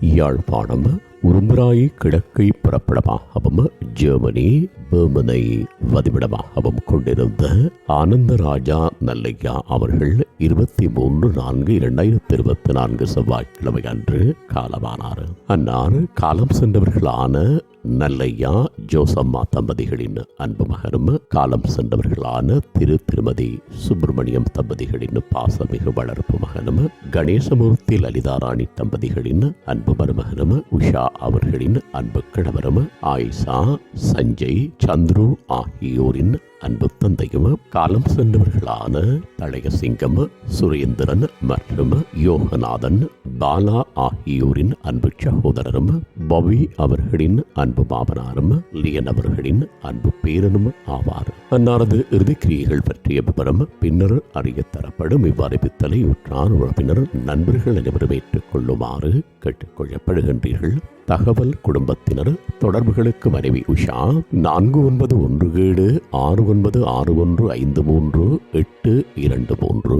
Yazhpanam Urumpirai கிழக்கை புறப்படமாகவும் Germany பேர்மனை வதிவிடமாகவும் கொண்டிருந்த ஆனந்தராஜா நல்லையா அவர்கள் இருபத்தி மூன்று நான்கு இரண்டாயிரத்தி இருபத்தி நான்கு செவ்வாய்க்கிழமை அன்று காலமானார். அன்னார் காலம் சென்றவர்களான நல்லையா ஜோசம்மா தம்பதிகளின் அன்பு மகனும் காலம் சென்றவர்களான திரு திருமதி சுப்பிரமணியம் தம்பதிகளின் பாசமிகு வளர்ப்பு மகனும் கணேசமூர்த்தி லலிதாராணி தம்பதிகளின் அன்பு மருமகனும் உஷா அவர்களின் அன்பு கணவரும் ஆயிஷா சஞ்சய் சந்துரு ஆகியோரின் அன்பு தந்தையும் காலம் சென்றவர்களான தழையசிங்கம் சுரேந்திரன் மற்றும் யோகநாதன் பாலா ஆகியோரின் அன்பு சகோதரரும் பவி அவர்களின் அன்பு மாமனாரும் லியன் அவர்களின் அன்பு பேரனும் ஆவார். அன்னாரது இறுதிக்கிரியைகள் பற்றிய விவரம் பின்னர் அறிய தரப்படும் இவ்வறிவித்தலை உற்றார் உறவினர் நண்பர்கள் அனைவரும் ஏற்றுக்கொள்ளுமாறு கேட்டுக்கொள்ளப்படுகின்றீர்கள். தகவல் குடும்பத்தினர் தொடர்புகளுக்கு மனைவி உஷா நான்கு ஒன்பது ஒன்று ஏழு ஆறு ஒன்பது ஆறு ஒன்று ஐந்து மூன்று எட்டு இரண்டு மூன்று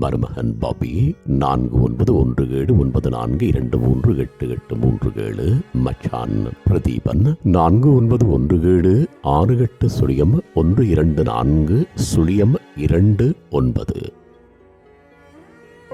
மருமகன் பாபி நான்கு ஒன்பது ஒன்று ஏழு ஒன்பது நான்கு இரண்டு மூன்று எட்டு எட்டு மூன்று ஏழு மச்சான் பிரதீபன் நான்கு ஒன்பது ஒன்று ஏழு ஆறு எட்டு சுழியம் ஒன்று இரண்டு நான்கு சுழியம் இரண்டு ஒன்பது.